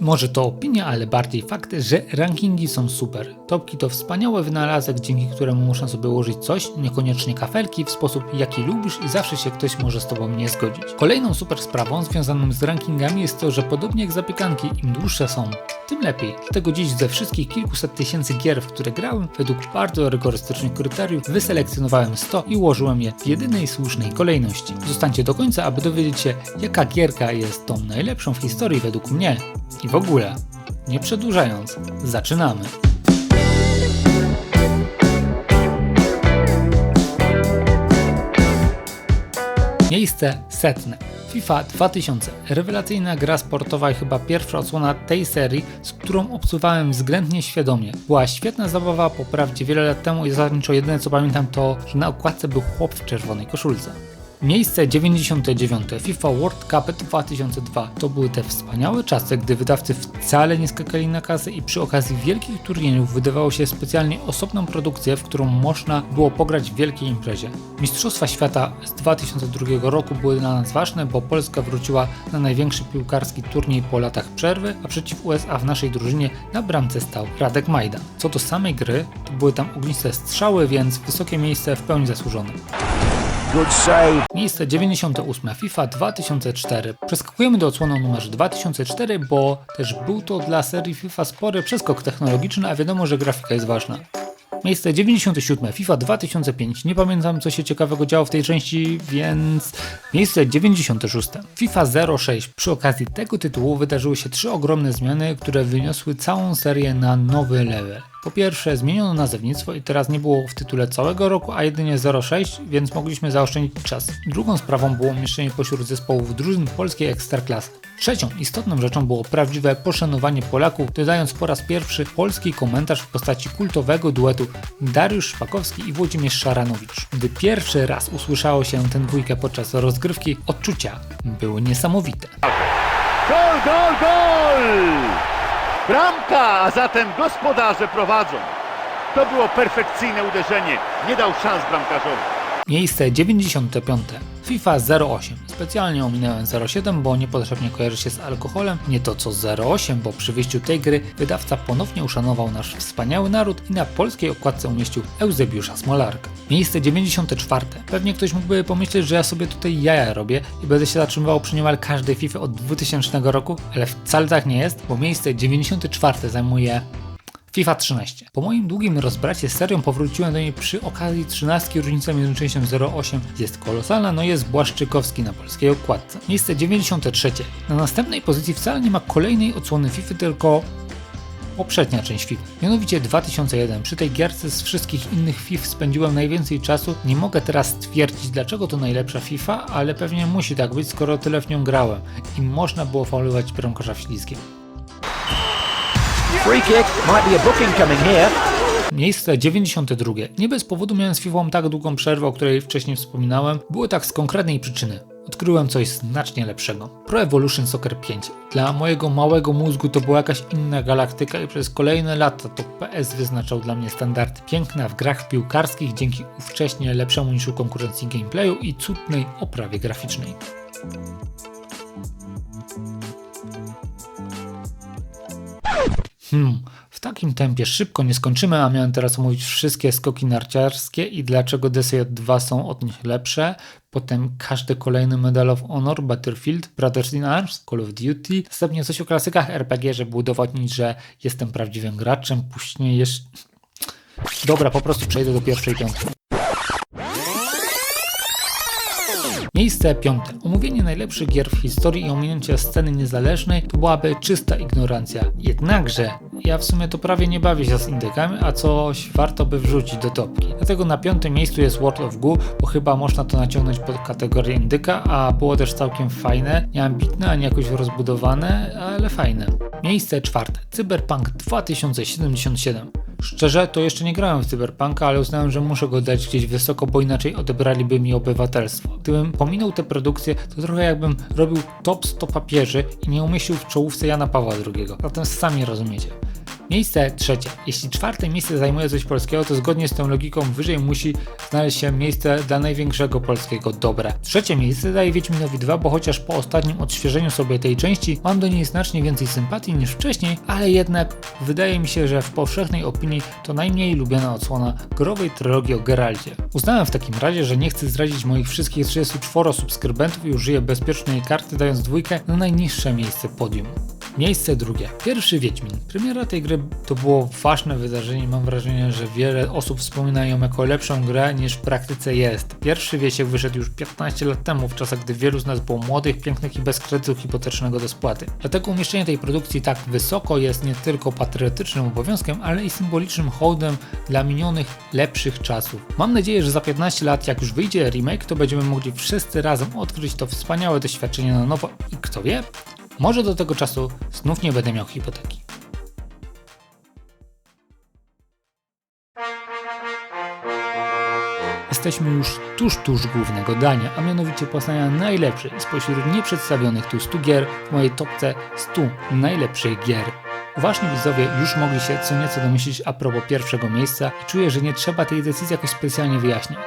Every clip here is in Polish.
Może to opinia, ale bardziej fakt, że rankingi są super. Topki to wspaniały wynalazek, dzięki któremu można sobie ułożyć coś, niekoniecznie kafelki, w sposób jaki lubisz i zawsze się ktoś może z tobą nie zgodzić. Kolejną super sprawą związaną z rankingami jest to, że podobnie jak zapiekanki, im dłuższe są, tym lepiej. Dlatego dziś ze wszystkich kilkuset tysięcy gier, w które grałem, według bardzo rygorystycznych kryteriów wyselekcjonowałem 100 i ułożyłem je w jedynej słusznej kolejności. Zostańcie do końca, aby dowiedzieć się, jaka gierka jest tą najlepszą w historii według mnie. I w ogóle, nie przedłużając, zaczynamy. Miejsce setne. FIFA 2000. Rewelacyjna gra sportowa i chyba pierwsza odsłona tej serii, z którą obsuwałem względnie świadomie. Była świetna zabawa, po prawdzie wiele lat temu i zasadniczo jedyne co pamiętam to, że na okładce był chłop w czerwonej koszulce. Miejsce 99. FIFA World Cup 2002. To były te wspaniałe czasy, gdy wydawcy wcale nie skakali na kasę i przy okazji wielkich turniejów wydawało się specjalnie osobną produkcję, w którą można było pograć w wielkiej imprezie. Mistrzostwa Świata z 2002 roku były dla nas ważne, bo Polska wróciła na największy piłkarski turniej po latach przerwy, a przeciw USA w naszej drużynie na bramce stał Radek Majdan. Co do samej gry, to były tam ogniste strzały, więc wysokie miejsce w pełni zasłużone. Miejsce 98 FIFA 2004. Przeskakujemy do odsłonu numer 2004, bo też był to dla serii FIFA spory przeskok technologiczny, a wiadomo, że grafika jest ważna. Miejsce 97 FIFA 2005. Nie pamiętam co się ciekawego działo w tej części, więc miejsce 96 FIFA 06. Przy okazji tego tytułu wydarzyły się trzy ogromne zmiany, które wyniosły całą serię na nowy level. Po pierwsze, zmieniono nazewnictwo i teraz nie było w tytule całego roku, a jedynie 06, więc mogliśmy zaoszczędzić czas. Drugą sprawą było umieszczenie pośród zespołów drużyn polskiej ekstraklasy. Trzecią istotną rzeczą było prawdziwe poszanowanie Polaków, dodając po raz pierwszy polski komentarz w postaci kultowego duetu Dariusz Szpakowski i Włodzimierz Szaranowicz. Gdy pierwszy raz usłyszało się tę dwójkę podczas rozgrywki, odczucia były niesamowite. Gol, gol, gol! Bramka, a zatem gospodarze prowadzą. To było perfekcyjne uderzenie. Nie dał szans bramkarzowi. Miejsce 95. FIFA 08. Specjalnie ominąłem 07, bo niepotrzebnie kojarzy się z alkoholem. Nie to co 08, bo przy wyjściu tej gry wydawca ponownie uszanował nasz wspaniały naród i na polskiej okładce umieścił Eusebiusza Smolarka. Miejsce 94. Pewnie ktoś mógłby pomyśleć, że ja sobie tutaj jaja robię i będę się zatrzymywał przy niemal każdej FIFA od 2000 roku, ale wcale tak nie jest, bo miejsce 94 zajmuje FIFA 13. Po moim długim rozbracie z serią powróciłem do niej przy okazji 13 różnica między częścią 08 jest kolosalna, no jest Błaszczykowski na polskiej okładce. Miejsce 93. Na następnej pozycji wcale nie ma kolejnej odsłony FIFA, tylko poprzednia część FIFA. Mianowicie 2001. Przy tej gierce z wszystkich innych FIFA spędziłem najwięcej czasu. Nie mogę teraz stwierdzić dlaczego to najlepsza FIFA, ale pewnie musi tak być, skoro tyle w nią grałem i można było faulować bramkarza w ślizgiem. Free kick, might be a booking coming here. Miejsce 92. Nie bez powodu miałem z FIFA tak długą przerwę, o której wcześniej wspominałem. Było tak z konkretnej przyczyny. Odkryłem coś znacznie lepszego. Pro Evolution Soccer 5. Dla mojego małego mózgu to była jakaś inna galaktyka i przez kolejne lata to PS wyznaczał dla mnie standard piękna w grach piłkarskich dzięki ówcześnie lepszemu niż u konkurencji gameplayu i cudnej oprawie graficznej. Hmm, w takim tempie szybko nie skończymy, a miałem teraz omówić wszystkie skoki narciarskie i dlaczego DSJ2 są od nich lepsze. Potem każdy kolejny Medal of Honor, Battlefield, Brothers in Arms, Call of Duty. Następnie coś o klasykach RPG, żeby udowodnić, że jestem prawdziwym graczem. Później jeszcze... Dobra, po prostu przejdę do pierwszej piątki. Miejsce piąte. Omówienie najlepszych gier w historii i ominięcie sceny niezależnej to byłaby czysta ignorancja. Jednakże ja w sumie to prawie nie bawię się z indykami, a coś warto by wrzucić do topki. Dlatego na piątym miejscu jest World of Goo, bo chyba można to naciągnąć pod kategorię indyka, a było też całkiem fajne, nie ambitne ani jakoś rozbudowane, ale fajne. Miejsce czwarte. Cyberpunk 2077. Szczerze, to jeszcze nie grałem w Cyberpunka, ale uznałem, że muszę go dać gdzieś wysoko, bo inaczej odebraliby mi obywatelstwo. Gdybym pominął tę produkcję, to trochę jakbym robił top 100 papieży i nie umieścił w czołówce Jana Pawła II. Zatem sami rozumiecie. Miejsce trzecie. Jeśli czwarte miejsce zajmuje coś polskiego, to zgodnie z tą logiką wyżej musi znaleźć się miejsce dla największego polskiego dobra. Trzecie miejsce daje Wiedźminowi 2, bo chociaż po ostatnim odświeżeniu sobie tej części mam do niej znacznie więcej sympatii niż wcześniej, ale jednak wydaje mi się, że w powszechnej opinii to najmniej lubiana odsłona growej trylogii o Geralcie. Uznałem w takim razie, że nie chcę zdradzić moich wszystkich 34 subskrybentów i użyję bezpiecznej karty dając dwójkę na najniższe miejsce podium. Miejsce drugie. Pierwszy Wiedźmin. Premiera tej gry to było ważne wydarzenie. Mam wrażenie, że wiele osób wspomina ją jako lepszą grę niż w praktyce jest. Pierwszy Wiesiek wyszedł już 15 lat temu, w czasach gdy wielu z nas było młodych, pięknych i bez kredytu hipotecznego do spłaty. Dlatego umieszczenie tej produkcji tak wysoko jest nie tylko patriotycznym obowiązkiem, ale i symbolicznym hołdem dla minionych, lepszych czasów. Mam nadzieję, że za 15 lat, jak już wyjdzie remake, to będziemy mogli wszyscy razem odkryć to wspaniałe doświadczenie na nowo i kto wie, może do tego czasu znów nie będę miał hipoteki. Jesteśmy już tuż, tuż głównego dania, a mianowicie poznania najlepszej spośród nieprzedstawionych tu 100 gier w mojej topce 100 najlepszych gier. Uważni widzowie już mogli się co nieco domyślić a propos pierwszego miejsca i czuję, że nie trzeba tej decyzji jakoś specjalnie wyjaśniać.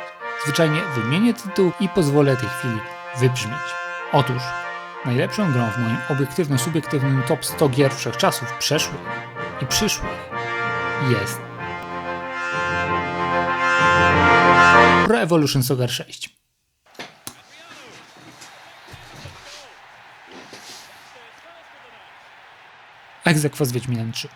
Zwyczajnie wymienię tytuł i pozwolę tej chwili wybrzmieć. Otóż Najlepszą grą w moim obiektywno-subiektywnym top 100 gier wszechczasów przeszłych i przyszłych jest Pro Evolution Soccer 6. Egzekwo z Wiedźminem 3.